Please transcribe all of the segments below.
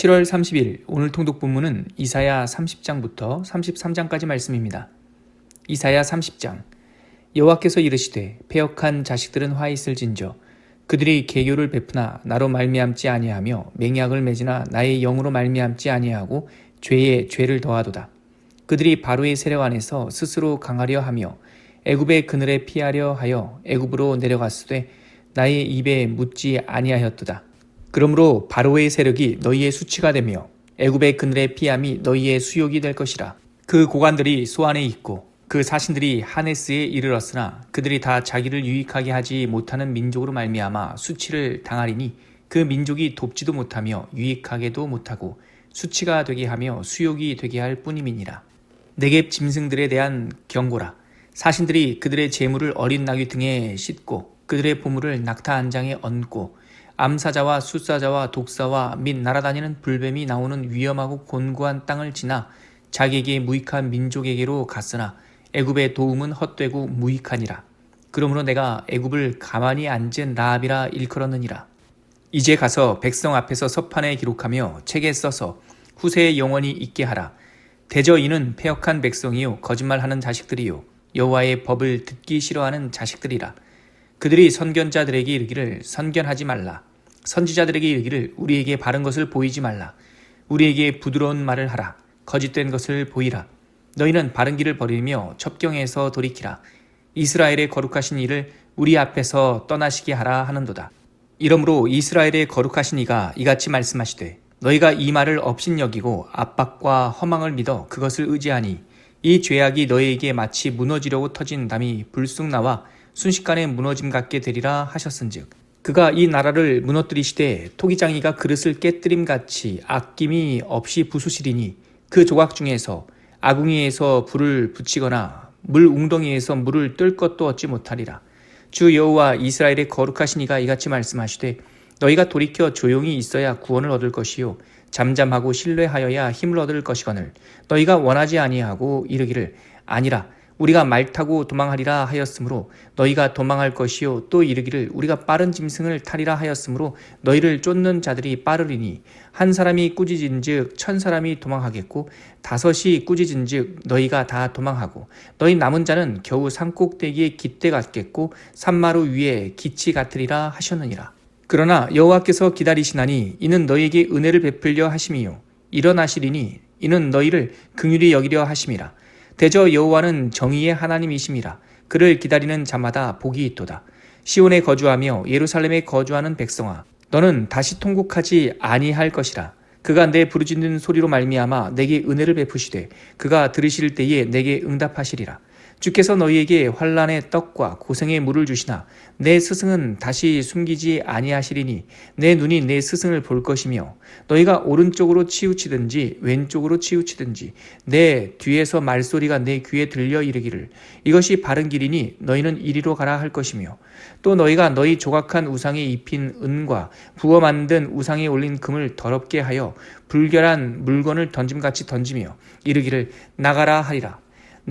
7월 30일 오늘 통독 본문은 이사야 30장부터 33장까지 말씀입니다. 이사야 30장 여호와께서 이르시되 패역한 자식들은 화 있을진저 그들이 계교를 베푸나 나로 말미암지 아니하며 맹약을 맺으나 나의 영으로 말미암지 아니하고 죄에 죄를 더하도다. 그들이 바로의 세력 안에서 스스로 강하려 하며 애굽의 그늘에 피하려 하여 애굽으로 내려갔으되 나의 입에 묻지 아니하였도다. 그러므로 바로의 세력이 너희의 수치가 되며 애굽의 그늘의 피함이 너희의 수욕이 될 것이라. 그 고관들이 소안에 있고 그 사신들이 하네스에 이르렀으나 그들이 다 자기를 유익하게 하지 못하는 민족으로 말미암아 수치를 당하리니 그 민족이 돕지도 못하며 유익하게도 못하고 수치가 되게 하며 수욕이 되게 할 뿐임이니라. 내게 짐승들에 대한 경고라. 사신들이 그들의 재물을 어린 나귀 등에 싣고 그들의 보물을 낙타 안장에 얹고 암사자와 숫사자와 독사와 및 날아다니는 불뱀이 나오는 위험하고 곤고한 땅을 지나 자기에게 무익한 민족에게로 갔으나 애굽의 도움은 헛되고 무익하니라. 그러므로 내가 애굽을 가만히 앉은 라합이라 일컬었느니라. 이제 가서 백성 앞에서 서판에 기록하며 책에 써서 후세에 영원히 있게 하라. 대저 이는 패역한 백성이요 거짓말하는 자식들이요 여호와의 법을 듣기 싫어하는 자식들이라. 그들이 선견자들에게 이르기를 선견하지 말라. 선지자들에게 이르기를 우리에게 바른 것을 보이지 말라. 우리에게 부드러운 말을 하라. 거짓된 것을 보이라. 너희는 바른 길을 버리며 첩경에서 돌이키라. 이스라엘의 거룩하신 이를 우리 앞에서 떠나시게 하라 하는도다. 이러므로 이스라엘의 거룩하신 이가 이같이 말씀하시되 너희가 이 말을 업신여기고 압박과 허망을 믿어 그것을 의지하니 이 죄악이 너희에게 마치 무너지려고 터진 담이 불쑥 나와 순식간에 무너짐 같게 되리라 하셨은즉 그가 이 나라를 무너뜨리시되 토기장이가 그릇을 깨뜨림 같이 아낌이 없이 부수시리니 그 조각 중에서 아궁이에서 불을 붙이거나 물 웅덩이에서 물을 뜰 것도 얻지 못하리라. 주 여호와 이스라엘의 거룩하신 이가 이같이 말씀하시되 너희가 돌이켜 조용히 있어야 구원을 얻을 것이요 잠잠하고 신뢰하여야 힘을 얻을 것이거늘 너희가 원하지 아니하고 이르기를 아니라 우리가 말 타고 도망하리라 하였으므로 너희가 도망할 것이요 또 이르기를 우리가 빠른 짐승을 타리라 하였으므로 너희를 쫓는 자들이 빠르리니 한 사람이 꾸짖은즉 천 사람이 도망하겠고 다섯이 꾸짖은즉 너희가 다 도망하고 너희 남은 자는 겨우 산꼭대기에 깃대 같겠고 산마루 위에 기치 같으리라 하셨느니라. 그러나 여호와께서 기다리시나니 이는 너희에게 은혜를 베풀려 하심이요. 일어나시리니 이는 너희를 긍휼히 여기려 하심이라 대저 여호와는 정의의 하나님이심이라. 그를 기다리는 자마다 복이 있도다. 시온에 거주하며 예루살렘에 거주하는 백성아 너는 다시 통곡하지 아니할 것이라. 그가 내 부르짖는 소리로 말미암아 내게 은혜를 베푸시되 그가 들으실 때에 내게 응답하시리라 주께서 너희에게 환란의 떡과 고생의 물을 주시나 내 스승은 다시 숨기지 아니하시리니 내 눈이 내 스승을 볼 것이며 너희가 오른쪽으로 치우치든지 왼쪽으로 치우치든지 내 뒤에서 말소리가 내 귀에 들려 이르기를 이것이 바른 길이니 너희는 이리로 가라 할 것이며 또 너희가 너희 조각한 우상에 입힌 은과 부어 만든 우상에 올린 금을 더럽게 하여 불결한 물건을 던짐같이 던지며 이르기를 나가라 하리라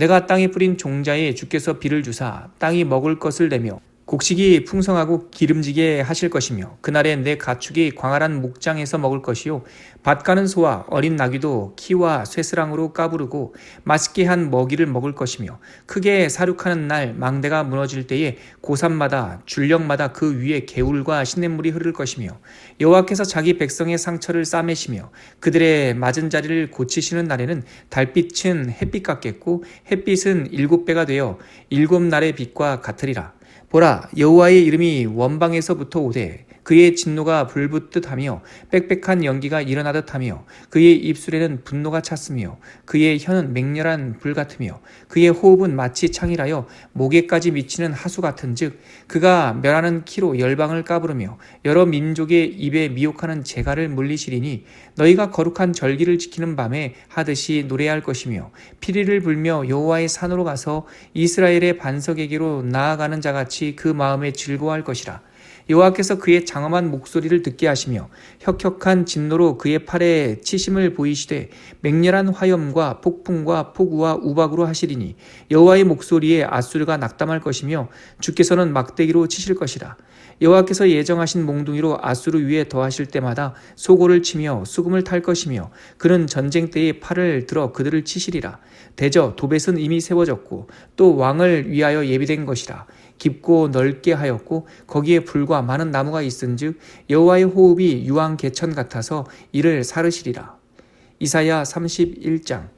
내가 땅에 뿌린 종자에 주께서 비를 주사 땅이 먹을 것을 내며 곡식이 풍성하고 기름지게 하실 것이며 그날에 내 가축이 광활한 목장에서 먹을 것이요. 밭 가는 소와 어린 나귀도 키와 쇠스랑으로 까부르고 맛있게 한 먹이를 먹을 것이며 크게 사륙하는 날 망대가 무너질 때에 고산마다 줄령마다 그 위에 개울과 시냇물이 흐를 것이며 여호와께서 자기 백성의 상처를 싸매시며 그들의 맞은 자리를 고치시는 날에는 달빛은 햇빛 같겠고 햇빛은 일곱 배가 되어 일곱 날의 빛과 같으리라 보라 여호와의 이름이 원방에서부터 오되 그의 진노가 불붙듯하며 빽빽한 연기가 일어나듯하며 그의 입술에는 분노가 찼으며 그의 혀는 맹렬한 불 같으며 그의 호흡은 마치 창이라여 목에까지 미치는 하수 같은즉 그가 멸하는 키로 열방을 까부르며 여러 민족의 입에 미혹하는 재갈을 물리시리니 너희가 거룩한 절기를 지키는 밤에 하듯이 노래할 것이며 피리를 불며 여호와의 산으로 가서 이스라엘의 반석에게로 나아가는 자같이 그 마음에 즐거워할 것이라 여호와께서 그의 장엄한 목소리를 듣게 하시며 혁혁한 진노로 그의 팔에 치심을 보이시되 맹렬한 화염과 폭풍과 폭우와 우박으로 하시리니 여호와의 목소리에 아수르가 낙담할 것이며 주께서는 막대기로 치실 것이라. 여호와께서 예정하신 몽둥이로 아수르 위에 더하실 때마다 소고를 치며 수금을 탈 것이며 그는 전쟁 때에 팔을 들어 그들을 치시리라. 대저 도벳은 이미 세워졌고 또 왕을 위하여 예비된 것이라. 깊고 넓게 하였고 거기에 불과 많은 나무가 있은즉 여호와의 호흡이 유황 개천 같아서 이를 사르시리라. 이사야 31장.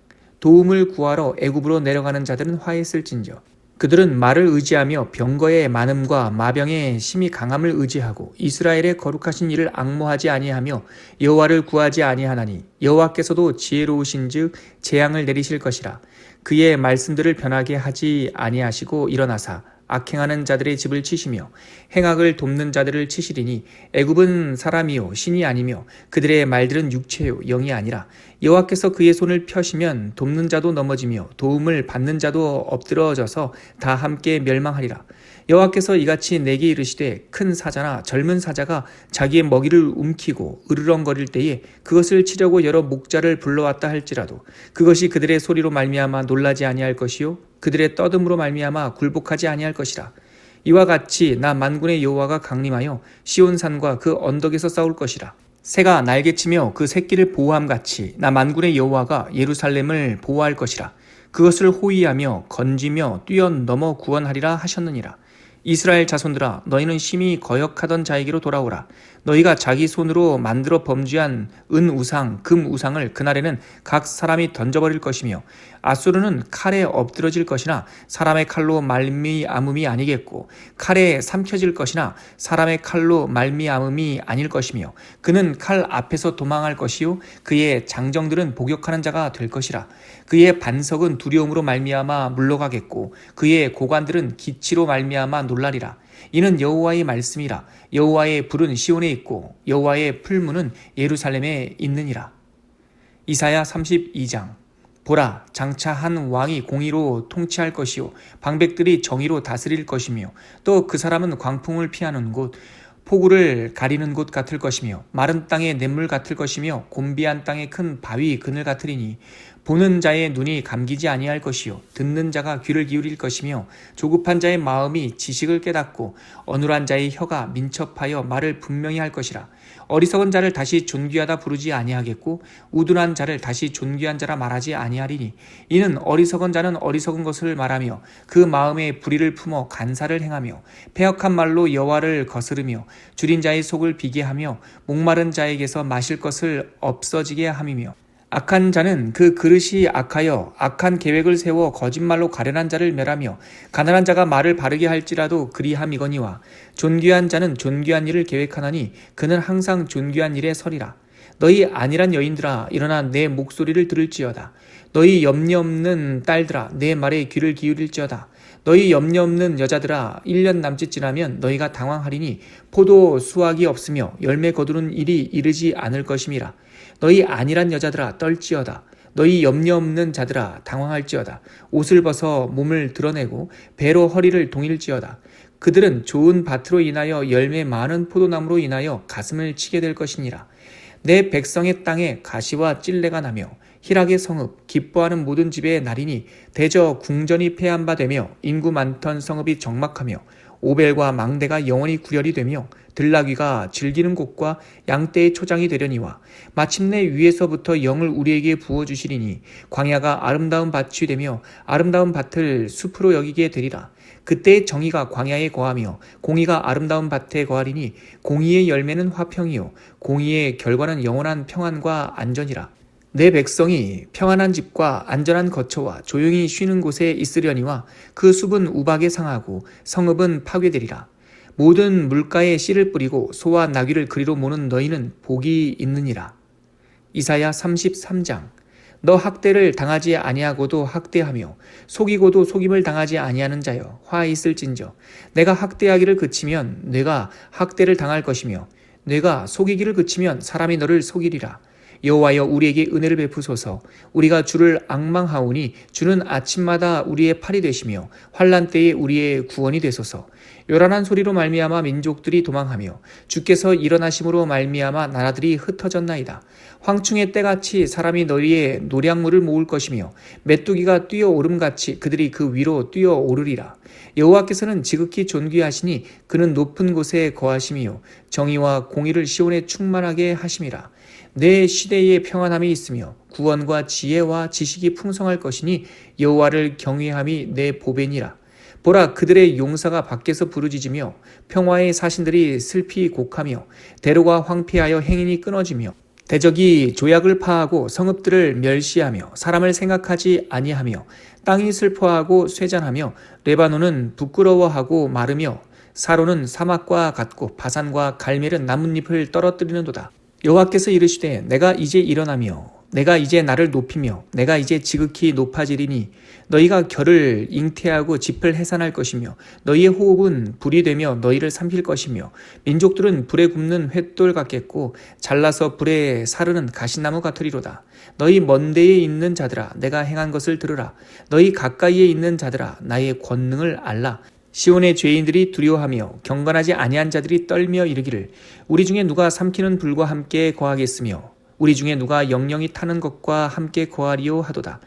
도움을 구하러 애굽으로 내려가는 자들은 화했을진저. 그들은 말을 의지하며 병거의 많음과 마병의 심히 강함을 의지하고 이스라엘의 거룩하신 이를 악모하지 아니하며 여호와를 구하지 아니하나니 여호와께서도 지혜로우신즉 재앙을 내리실 것이라. 그의 말씀들을 변하게 하지 아니하시고 일어나사 악행하는 자들의 집을 치시며 행악을 돕는 자들을 치시리니 애굽은 사람이요 신이 아니며 그들의 말들은 육체요 영이 아니라 여호와께서 그의 손을 펴시면 돕는 자도 넘어지며 도움을 받는 자도 엎드러져서 다 함께 멸망하리라 여호와께서 이같이 내게 이르시되 큰 사자나 젊은 사자가 자기의 먹이를 움키고 으르렁거릴 때에 그것을 치려고 여러 목자를 불러왔다 할지라도 그것이 그들의 소리로 말미암아 놀라지 아니할 것이요 그들의 떠듬으로 말미암아 굴복하지 아니할 것이라. 이와 같이 나 만군의 여호와가 강림하여 시온 산과 그 언덕에서 싸울 것이라. 새가 날개치며 그 새끼를 보호함 같이 나 만군의 여호와가 예루살렘을 보호할 것이라. 그것을 호위하며 건지며 뛰어넘어 구원하리라 하셨느니라 이스라엘 자손들아 너희는 심히 거역하던 자에게로 돌아오라. 너희가 자기 손으로 만들어 범죄한 은 우상 금 우상을 그날에는 각 사람이 던져버릴 것이며 아수르는 칼에 엎드러질 것이나 사람의 칼로 말미암음이 아니겠고 칼에 삼켜질 것이나 사람의 칼로 말미암음이 아닐 것이며 그는 칼 앞에서 도망할 것이요 그의 장정들은 복역하는 자가 될 것이라. 그의 반석은 두려움으로 말미암아 물러가겠고 그의 고관들은 기치로 말미암아 놀라리라. 이는 여호와의 말씀이라. 여호와의 불은 시온에 있고 여호와의 풀무는 예루살렘에 있느니라. 이사야 32장. 보라 장차 한 왕이 공의로 통치할 것이요 방백들이 정의로 다스릴 것이며 또 그 사람은 광풍을 피하는 곳 폭우를 가리는 곳 같을 것이며 마른 땅의 냇물 같을 것이며 곤비한 땅의 큰 바위 그늘 같으리니 보는 자의 눈이 감기지 아니할 것이요. 듣는 자가 귀를 기울일 것이며 조급한 자의 마음이 지식을 깨닫고 어눌한 자의 혀가 민첩하여 말을 분명히 할 것이라. 어리석은 자를 다시 존귀하다 부르지 아니하겠고 우둔한 자를 다시 존귀한 자라 말하지 아니하리니 이는 어리석은 자는 어리석은 것을 말하며 그 마음에 불의를 품어 간사를 행하며 폐역한 말로 여호와를 거스르며 줄인 자의 속을 비게 하며 목마른 자에게서 마실 것을 없어지게 함이며 악한 자는 그 그릇이 악하여 악한 계획을 세워 거짓말로 가련한 자를 멸하며 가난한 자가 말을 바르게 할지라도 그리함이거니와 존귀한 자는 존귀한 일을 계획하나니 그는 항상 존귀한 일에 서리라. 너희 안일한 여인들아 일어나 내 목소리를 들을지어다. 너희 염려 없는 딸들아 내 말에 귀를 기울일지어다. 너희 염려 없는 여자들아 1년 남짓 지나면 너희가 당황하리니 포도 수확이 없으며 열매 거두는 일이 이르지 않을 것임이라. 너희 안일한 여자들아 떨지어다. 너희 염려 없는 자들아 당황할지어다. 옷을 벗어 몸을 드러내고 배로 허리를 동일지어다. 그들은 좋은 밭으로 인하여 열매 많은 포도나무로 인하여 가슴을 치게 될 것이니라. 내 백성의 땅에 가시와 찔레가 나며 희락의 성읍 기뻐하는 모든 집에 날이니 대저 궁전이 폐한 바 되며 인구 많던 성읍이 적막하며 오벨과 망대가 영원히 구렬이 되며 들나귀가 즐기는 곳과 양떼의 초장이 되려니와 마침내 위에서부터 영을 우리에게 부어 주시리니 광야가 아름다운 밭이 되며 아름다운 밭을 숲으로 여기게 되리라. 그때 정의가 광야에 거하며 공의가 아름다운 밭에 거하리니 공의의 열매는 화평이요. 공의의 결과는 영원한 평안과 안전이라 내 백성이 평안한 집과 안전한 거처와 조용히 쉬는 곳에 있으려니와 그 숲은 우박에 상하고 성읍은 파괴되리라. 모든 물가에 씨를 뿌리고 소와 나귀를 그리로 모는 너희는 복이 있느니라. 이사야 33장 너 학대를 당하지 아니하고도 학대하며 속이고도 속임을 당하지 아니하는 자여 화 있을진저 내가 학대하기를 그치면 내가 학대를 당할 것이며 내가 속이기를 그치면 사람이 너를 속이리라. 여호와여 우리에게 은혜를 베푸소서 우리가 주를 악망하오니 주는 아침마다 우리의 팔이 되시며 환란 때에 우리의 구원이 되소서 요란한 소리로 말미암아 민족들이 도망하며 주께서 일어나심으로 말미암아 나라들이 흩어졌나이다. 황충의 때같이 사람이 너희의 노량물을 모을 것이며 메뚜기가 뛰어 오름같이 그들이 그 위로 뛰어 오르리라. 여호와께서는 지극히 존귀하시니 그는 높은 곳에 거하심이요 정의와 공의를 시온에 충만하게 하심이라. 내 시대에 평안함이 있으며 구원과 지혜와 지식이 풍성할 것이니 여호와를 경외함이 내 보배니라. 보라 그들의 용사가 밖에서 부르짖으며 평화의 사신들이 슬피 곡하며 대로가 황폐하여 행인이 끊어지며 대적이 조약을 파하고 성읍들을 멸시하며 사람을 생각하지 아니하며 땅이 슬퍼하고 쇠잔하며 레바논은 부끄러워하고 마르며 사로는 사막과 같고 바산과 갈멜은 나뭇잎을 떨어뜨리는도다. 여호와께서 이르시되 내가 이제 일어나며 내가 이제 나를 높이며 내가 이제 지극히 높아지리니 너희가 결을 잉태하고 짚을 해산할 것이며 너희의 호흡은 불이 되며 너희를 삼킬 것이며 민족들은 불에 굽는 횃돌 같겠고 잘라서 불에 사르는 가시나무 같으리로다. 너희 먼 데에 있는 자들아 내가 행한 것을 들으라. 너희 가까이에 있는 자들아 나의 권능을 알라 시온의 죄인들이 두려워하며 경건하지 아니한 자들이 떨며 이르기를 우리 중에 누가 삼키는 불과 함께 거하겠으며 우리 중에 누가 영영이 타는 것과 함께 거하리요 하도다.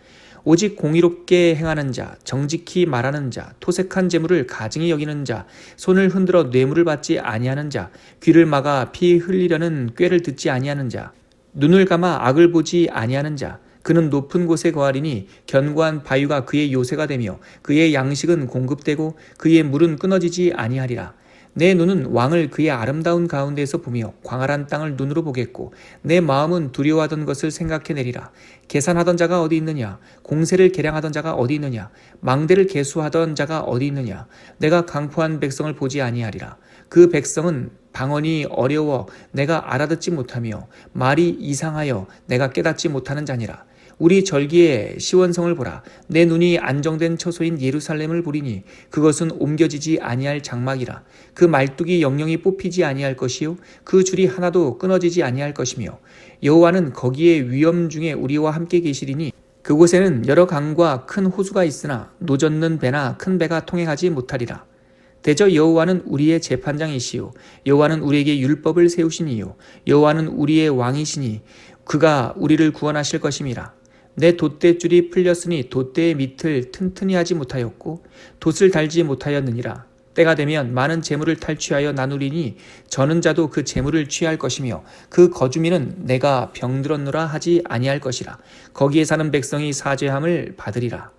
오직 공의롭게 행하는 자, 정직히 말하는 자, 토색한 재물을 가증히 여기는 자, 손을 흔들어 뇌물을 받지 아니하는 자, 귀를 막아 피 흘리려는 꾀를 듣지 아니하는 자, 눈을 감아 악을 보지 아니하는 자, 그는 높은 곳에 거하리니 견고한 바위가 그의 요새가 되며 그의 양식은 공급되고 그의 물은 끊어지지 아니하리라. 내 눈은 왕을 그의 아름다운 가운데에서 보며 광활한 땅을 눈으로 보겠고 내 마음은 두려워하던 것을 생각해내리라. 계산하던 자가 어디 있느냐? 공세를 계량하던 자가 어디 있느냐? 망대를 계수하던 자가 어디 있느냐? 내가 강포한 백성을 보지 아니하리라. 그 백성은 방언이 어려워 내가 알아듣지 못하며 말이 이상하여 내가 깨닫지 못하는 자니라. 우리 절기에 시원성을 보라. 내 눈이 안정된 처소인 예루살렘을 보리니 그것은 옮겨지지 아니할 장막이라. 그 말뚝이 영영이 뽑히지 아니할 것이요 그 줄이 하나도 끊어지지 아니할 것이며 여호와는 거기에 위험 중에 우리와 함께 계시리니 그곳에는 여러 강과 큰 호수가 있으나 노젓는 배나 큰 배가 통행하지 못하리라. 대저 여호와는 우리의 재판장이시요 여호와는 우리에게 율법을 세우시니요 여호와는 우리의 왕이시니 그가 우리를 구원하실 것임이라. 내 돛대줄이 풀렸으니 돛대의 밑을 튼튼히 하지 못하였고 돛을 달지 못하였느니라. 때가 되면 많은 재물을 탈취하여 나누리니 저는 자도 그 재물을 취할 것이며 그 거주민은 내가 병들었노라 하지 아니할 것이라. 거기에 사는 백성이 사죄함을 받으리라.